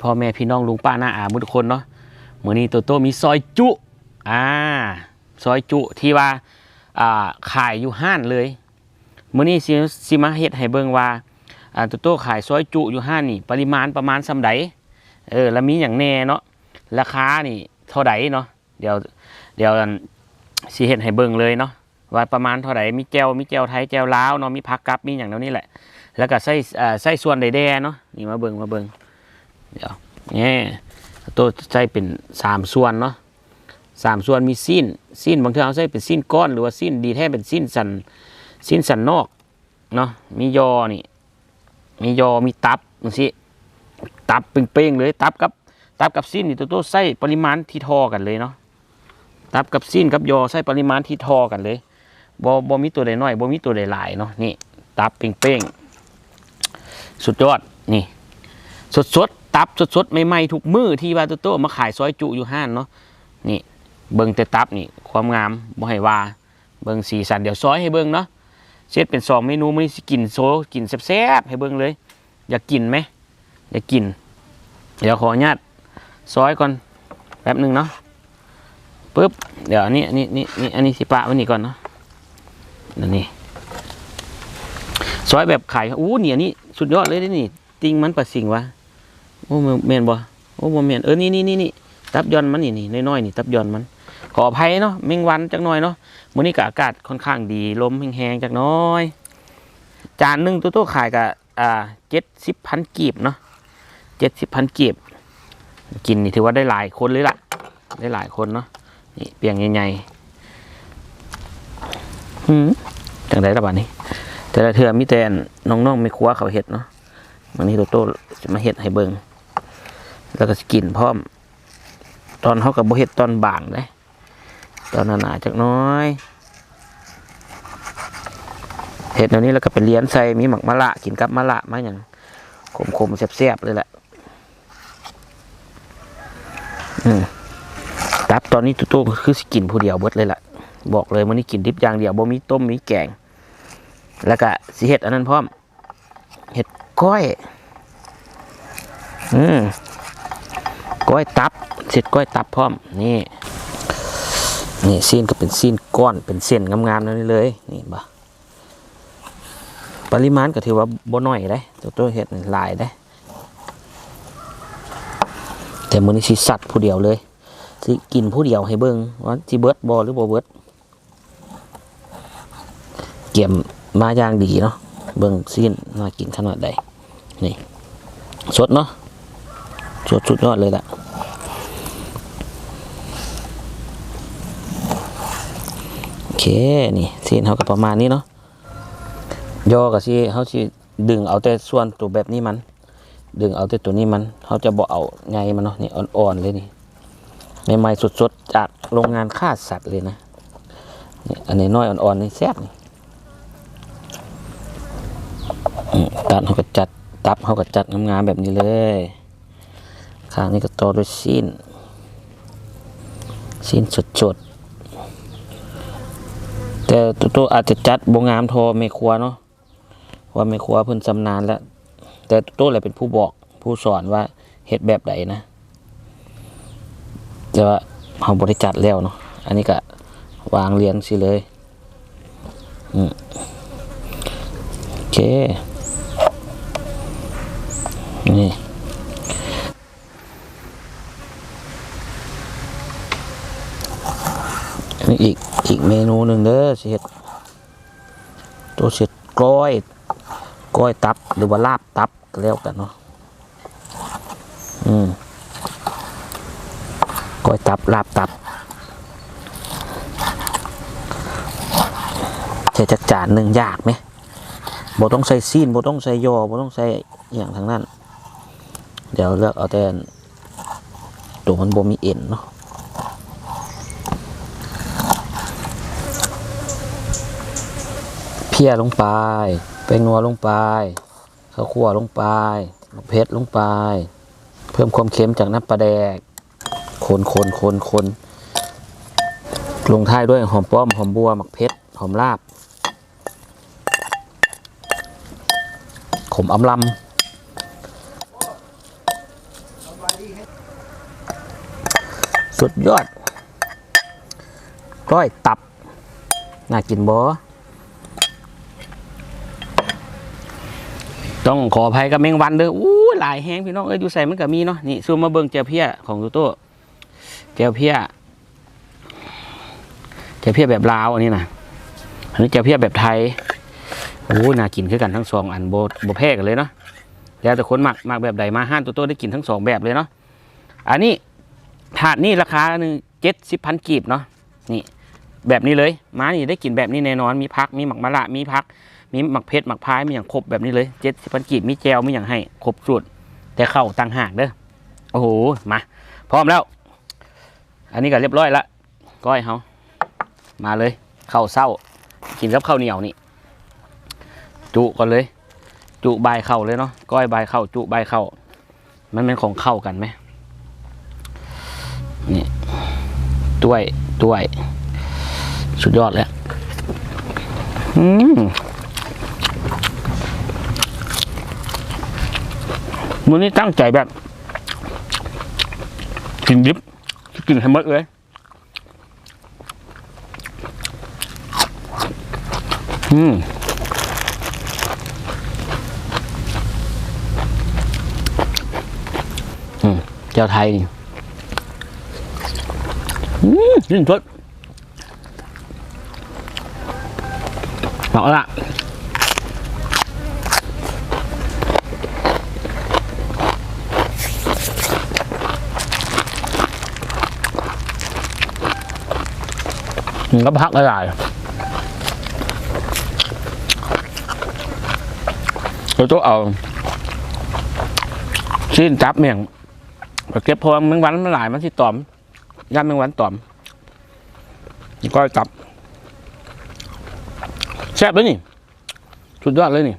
พ่อแม่พี่น้องลุงป้าหน้าอาบุทุกคนเนาะมื้อนี้โตโต้มีซอยจุอ่าซอยจุที่ว่าอ่าขายอยู่ห้านเลยมื้อนี้สิสิมาเฮ็ดให้เบิ่งว่าอ่าโตโต้ขายซอยจุอยู่ห้านนี่ ปริมาณประมาณส่าใดเออแล้วมีหยังแน่เนาะราคานี่เท่าใดเนาะเดี๋ยวเดี๋ยวอันสิเฮ็ดให้เบิ่งเลยเนาะว่าประมาณเท่าใดมีแจวมีแจวไทยแจวลาวเนาะมีผักกับมีหยังแนวนี้แหละ แล้วก็ใส่ใส่ส่วนใดแดเนาะนี่มาเบิ่งมาเบิ่ง เดี๋ยวนี่ตัวใช้เป็นสามส่วนเนาะสามส่วนมีสิ้นสิ้นบางทีเอาใช้เป็นสิ้นก้อนหรือว่าสิ้นดีแท้เป็นสิ้นสันสิ้นสันนอกเนาะมียอนี่ มียอมีตับนี่สิตับเป้งๆเลยตับกับตับกับสิ้นนี่ตัวตัวใส่ปริมาณที่ทอกันเลยเนาะตับกับสิ้นกับยอใส่ปริมาณที่ทอกันเลยบ่บ่มีตัวใดน้อยบ่มีตัวใดหลายเนาะนี่ตับเป้งๆสุดยอดนี่สดสดๆ ตับสดๆใหม่ๆทุกมือที่ว่าตโต้มาขายซอยจุอยู่ห้านเนาะนี่เบิ่งแต่ตับนี่ความงามบ่ให้ว่าเบิ่งสีสันเดี๋ยวซอยให้เบิ่งเนาะเซตเป็นสองเมนูมื้อนี้สิกินโซกินแซ่บๆให้เบิ่งเลย อยากกินไหมอยากกิน เดี๋ยวขออนุญาตซอยก่อนแป๊บหนึ่งเนาะปึ๊บเดี๋ยวอันนี้อันนี้นี่นี่อันนี้สิปะไว้นี่ก่อนเนาะนั่นนี่ซอยแบบขายอู้เนี่ยนี่สุดยอดเลยนี่ติงมันประสิงวะ โอ้แมนบ่โอ้บ่แมนเออนี่นี่นี่นี่ตับย้อนมันนี่นี่น้อยๆนี่ตับย้อนมันขออภัยเนาะแมงวันจักหน่อยเนาะมื้อนี้ก็อากาศค่อนข้างดีลมแห้งๆจักหน้อย จานหนึงตัวโตขายก็อ่า70พันกีบเนาะ70พันกีบ กินนี่ถือว่าได้หลายคนเลยล่ะ ได้หลายคนเนาะนี่เปียงใหญ่ๆหืมจังไดล่ะบัดนี้ แต่ละเทื่อมีแต่น้องๆไม่ครัวเขาเฮ็ดเนาะวันนี้โตโต้จะมาเฮ็ดให้เบิง แล้วก็สกินพร้อม ตอนเขากับโบเฮ็ดตอนบางเลยตอนหนาๆจักน้อยเฮ็ดแนวนี้แล้วก็ไปเลี้ยนใส่มีหมักมะละกินกับมะละมาอย่างขมๆแซ่บๆเลยแหละตับตอนนี้โตโต้ก็คือสกินผู้เดียวเบิดเลยล่ะ บอกเลยวันนี้กินดิบอย่างเดียวบ่มีต้มมีแกง แล้วก็สิเฮ็ดอันนั้นพร้อม เห็ดก้อย อืม ก้อยตับเสร็จก้อยตับพร้อมนี่นี่ซีนก็เป็นซีนก้อนเป็นเส้นงามๆนั่นเลยนี่บ่ปริมาณก็ถือว่าบ่น้อยได้ตัวตัวเห็ดหลายได้แต่มือนี้สิสัตว์ผู้เดียวเลยสิกินผู้เดียวให้เบิ่งว่าสิเบิดบ่หรือบ่เบิดเกี่ยมมาอย่างดีเนาะเบิ่งซีนน่ากินขนาดใดนี่สดเนาะ สดสุดยอดเลยล่ะโอเค นี่ซีนเขาก็ประมาณนี้เนาะยอกับซีเขาสิดึงเอาแต่ส่วนตัวแบบนี้มัน ดึงเอาแต่ตัวนี้มันเขาจะบอกเอาไงมันเนาะนี่อ่อนๆเลยนี่ใหม่ๆสดๆจากโรงงานฆ่าสัตว์เลยนะนี่อันนี้น้อยอ่อนๆนี่แซ่บนี่ตัดเขาก็จัดตับเขาก็จัดงามๆแบบนี้เลย ข้างนี้ก็ต่อด้วยสิ้นสิ้นสดๆ แต่ตัวตัวอาจจะจัดบงามทอไม่ครัวเนาะว่าไม่ครัวเพิ่นชำนาญแล้ว แต่ตัวตัวแหละเป็นผู้บอกผู้สอนว่าเฮ็ดแบบใดนะแต่ว่าเขาบริจัดแล้วเนาะอันนี้ก็วางเรียงสิเลยอืมโอเคนี่ นนี้อีกอีกเมนูหนึ่งเด้อสิเห็ดตัวเสร็จกล้อยกล้อยตับหรือว่าลาบตับก็แล้วกันเนาะอืมกล้อยตับลาบตับใช้จักจานหนึ่งยากไหมบ่ต้องใส่ซีนบ่ต้องใส่ยอบ่ต้องใส่อย่างทั้งนั้น เดี๋ยวเลือกเอาแต่ตัวมันบ่มีเอ็นเนาะ เพียลงไป แป้งนัวลงไปข้าวคั่วลงไปมะเผ็ดลงไป เพิ่มความเค็มจากน้ำปลาแดก คนคนคนคนลงท้ายด้วยหอมป้อม หอมบัวหมักเพชรหอมลาบ ขมอำลำสุดยอดก้อยตับ น่ากินบ่ ต้องขออภัยกับแมงวันเด้ออู้หลายแห้งพี่น้องเอ้ยอยู่ใส่มันก็มีเนาะนี่ซูมมาเบิ่งเจียวเพี้ยของตูโต้เจียวเพี้ยเจียวเพี้ยแบบลาวอันนี้นะอันนี้เจียวเพี้ยแบบไทยโอ้น่ากินคือกันทั้งสองอันโบโบแพ้กันเลยเนาะแล้วแต่คนหมักหมักแบบใดมาห้านตัวโต้ได้กินทั้งสองแบบเลยเนาะอันนี้ถาดนี่ราคาหนึ่งเจ็ดสิบพันกีบเนาะนี่แบบนี้เลยม้านี่ได้กินแบบนี้แน่นอนมีพักมีหมักมะระมีพัก มีหมักเพชรหมักพายมีอย่างครบแบบนี้เลยเจ็ดสิบพันกีบมีแจวมีอย่างให้ครบสูตรแต่เข้าต่างหากเด้อโอ้โหมาพร้อมแล้ว อันนี้ก็เรียบร้อยละก้อยเฮามาเลยข้าวเศร้า กินกับข้าวเหนียวนี่ จุก่อนเลย จุใบเข่าเลยเนาะก้อยใบเข่าจุใบเข่ามันเป็นของเข้ากันไหมนี่ต้วยต้วย สุดยอดเลยอืม มือนี้ตั้งใจแบบกินดิบกินให้หมดเลยอืมอืมเจ้าไทยนี่อืมยิ่งสดบอกละ ก็พักอะไรเราต้องเอาชิ้นจับเมี่ยงเก็บพราะว่าแมงวันมันหลายมันที่ตอมย่านแมงวันตอมก็จับแซ่บเลยนี่สุดยอดเลยนี่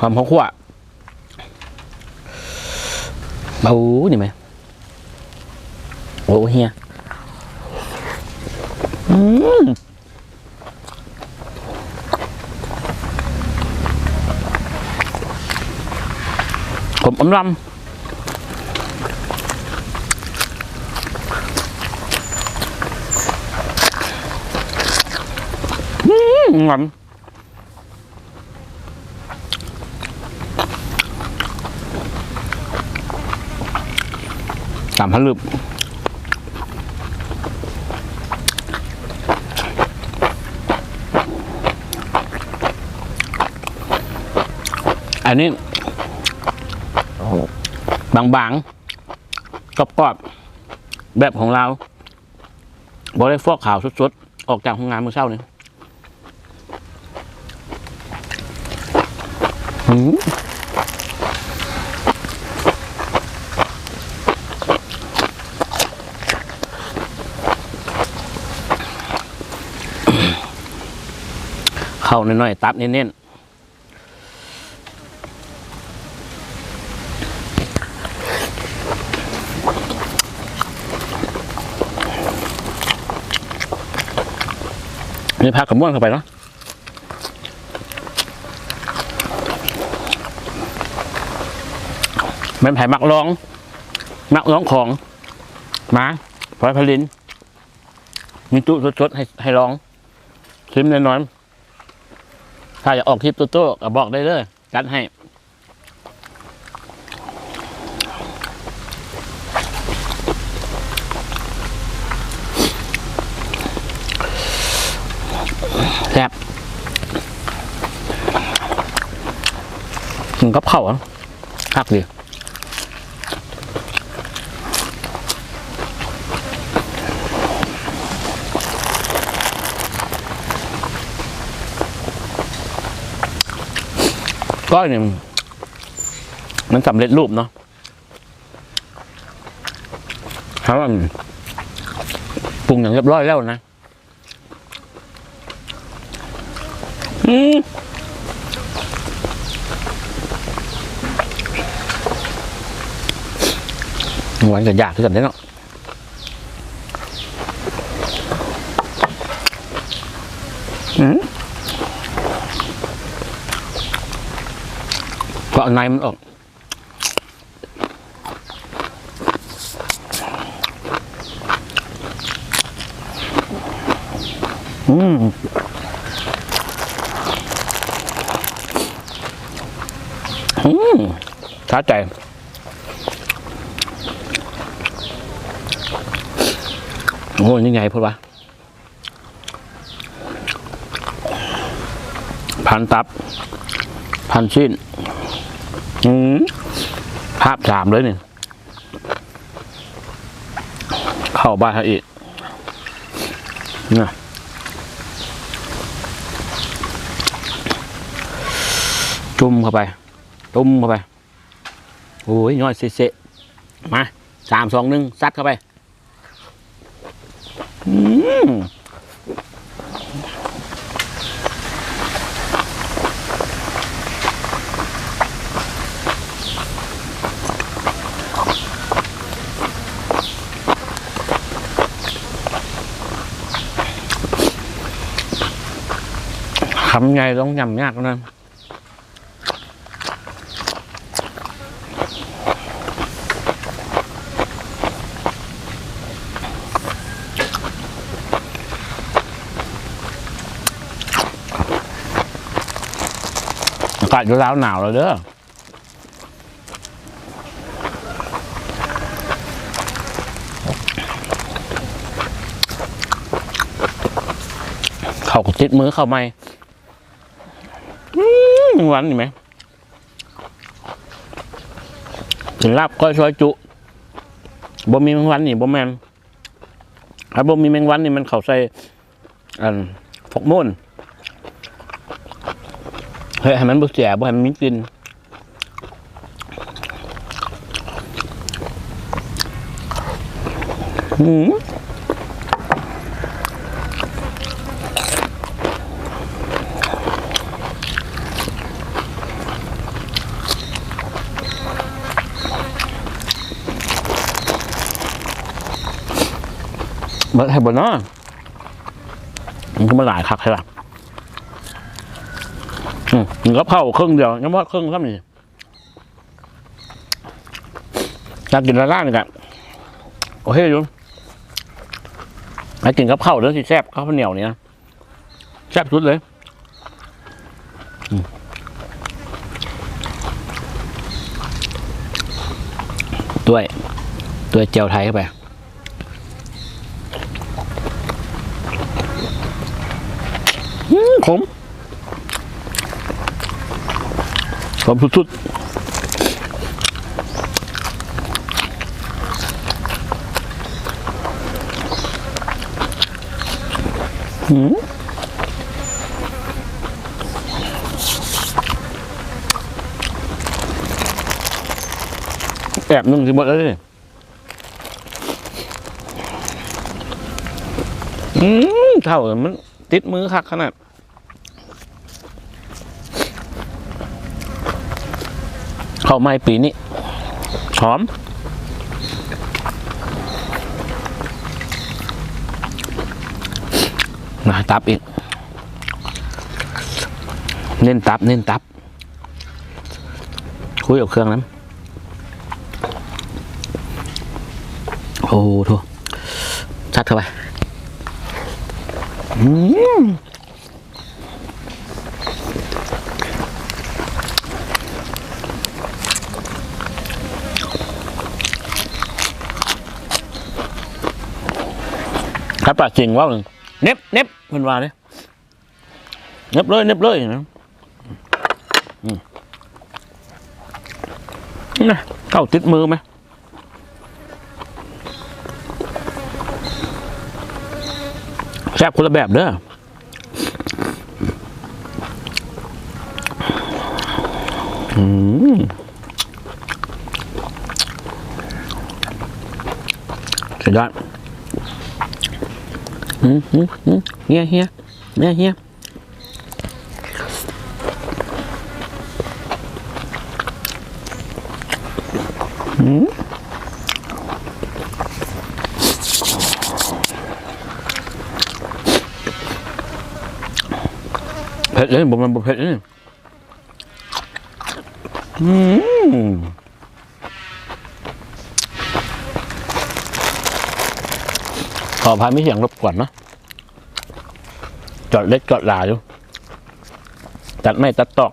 หอมข้าวคั่วเบานี่ไหมโอ้เฮีย อืมผมอมลำงอนสามพันลึบ อันนี้บางๆกรอบๆแบบของเราบอได้ฟอกขาวสดๆ ออกจากโรงงานเมื่อเช้านี้เข้าหน่อยๆ ตับเน้นๆ นี่พักกับม่วนเข้าไปเนาะแม่นไผ่มักร้อง มักร้องของมาพลอยพลินมีจุสดๆให้ให้ร้องชิมน้อยๆถ้าอยากออกคลิปตัวโต้ก็บอกได้เลยจัดให้ แซ่บ กินกับข้าวอะคักดีก้อยเนี่ยมันสำเร็จรูปเนาะครับว่าปรุงอย่างเรียบร้อยแล้วนะ อืม 完全压就怎么样？嗯，把奶们哦。嗯。嗯，他在。 โอ้ยนี่ไงพูดวะพันตับ พันชิ้นอืมภาพสามเลยเนี่ยเข้าบ้านเขาอีกนะจุ่มเข้าไป จุ่มเข้าไป โอ้ยย่อยเสะมาสามสองหนึ่งซัดเข้าไป อืมคำไงต้องยำยา กนะอยู่แล้วหนาวแล้วเด้อเขาก็ติดมือเข้าไม่หวานเห็นไหมถึงลาบก้อยซอยจุบ่มีแมงวันนี่บ่แมนถ้าบ่มีแมงวันนี่มันเขาใส่อันฟกม่น เฮ้ยให้มันบุเสียบ่ให้มันมีกลิ่นหืมเบิดให้บนเนาะมันก็มาหลายคักใช่ปะ กินกับข้าวครึ่งเดียวยังว่าครึ่งครับนี่อยากกินละล่างนี่แหละโอเคอยุ่มากินกับข้าวเด้อสิแซ่บข้าวเหนียวนี่นะแซ่บสุดเลยอืมด้วยด้วยเจียวไทยเข้าไปอืม ขมผมสุดๆหืมแอบนึ่งสิหมดแล้วดิอืมเท่ามันติดมือคักขนาด ข้าไม้ปีนี้หอม มาตับอีก เน้นตับ เน้นตับ คุยกับเครื่องนั้น โอ้โถชัดเข้าไป อืม ครับปากจริงว่าเน็บเน็บเพิ่นว่าเลยเน็บเลยเน็บเลยนะอืมนะเข้าติดมือไหมแซ่บคนละแบบเด้ออืมสุดยอด อืมอืมอืมเฮียเฮียเนี่ยเขออภัยไม่เสียงรบกวนเนะจอดเล็กจอดหลาอยู่ตัดไม่ตัดตอก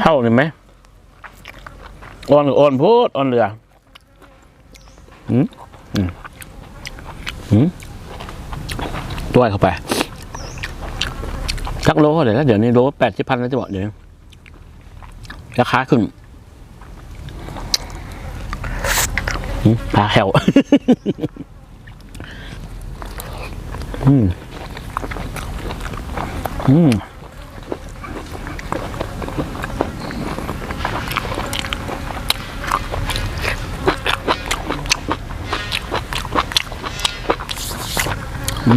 เท่าเห็นไหมอ่อนหรืออ่อนพูดอ่อนเรืออืมอืมอืมด้วยเข้าไปสักโลเท่าไหร่แล้วเดี๋ยวนี้โลแปดสิบพันแล้วจะบอกเดี๋ยวนี้ราคาขึ้น อืมปลาแหวอืม อืมอื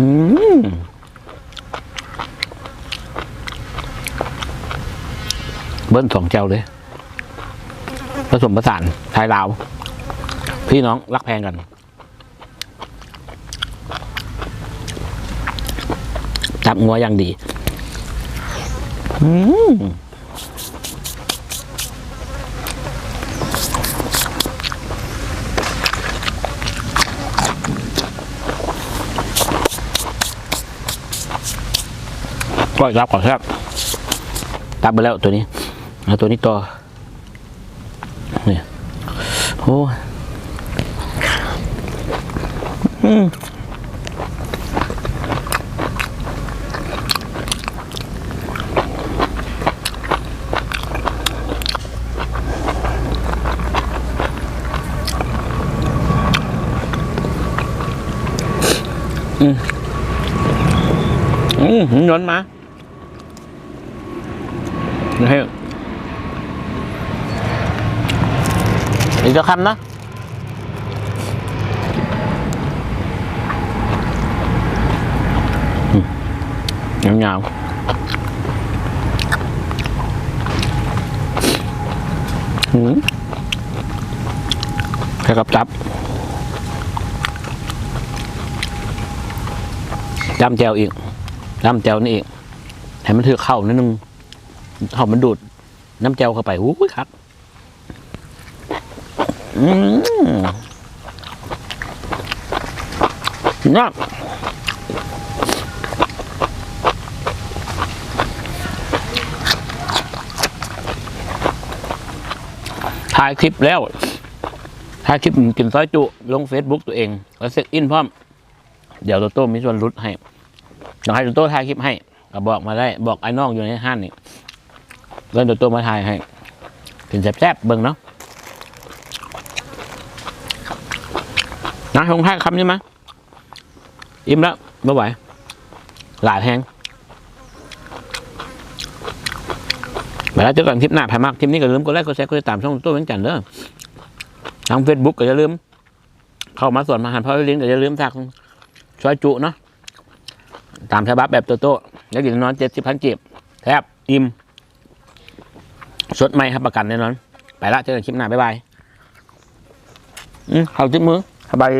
มเบิ้ลสองเจ้าเลย ผสมผสานไทยลาว พี่น้องรักแพงกัน จับงัวอย่างดีอืมก็รับก่อนครับ ตับไปแล้วตัวนี้เอาตัวนี้ต่อเนี่ยโอ้ อืมอืมหย้อนมานี่ให้อีกจะคำนะ ยาวๆอืมแค่กับจับจำแจวอีกน้ำแจวนี่เองให้มันถือเข้านิดนึงเข้ามันดูด น้ำแจวเข้าไปอู้ยครับอืมนะ ถ่ายคลิปแล้วถ่ายคลิปกินซอยจุ ลงเฟซบุ๊กตัวเอง แล้วเซ็กอินพร้อม เดี๋ยวโตโต้มีส่วนลดให้อยากให้โตโต้ถ่ายคลิปให้ก็บอกมาได้บอกไอ้น้องอยู่ในห้างนี่เล่นโตโต้มาถ่ายให้เป็นแซ่บๆเบิ่งเนาะนะคงให้คำนี้มั้ยอิ่มแล้วไม่ไหวหลายแหง ไปแล้วเจอกันคลิปหน้าผ่ามากคลิปนี้ก็ลืมกดไลค์กดแชร์กดติดตามช่องโตโต้เวียงจันทร์เด้อทางเฟซบุ๊กก็อย่าลืม เข้ามาส่วนมาหันพ่อลิงก์ก็อย่าลืมฝากช่วยจุเนาะตามฉบับแบบโตโต้แล้วกินนอนเจ็ดสิบพันกีบแทบอิ่มสดใหม่ครับประกันแน่นอน ไปละเจอกันคลิปหน้าบ๊ายบายอืมเข้าจิ้มมือสบายดี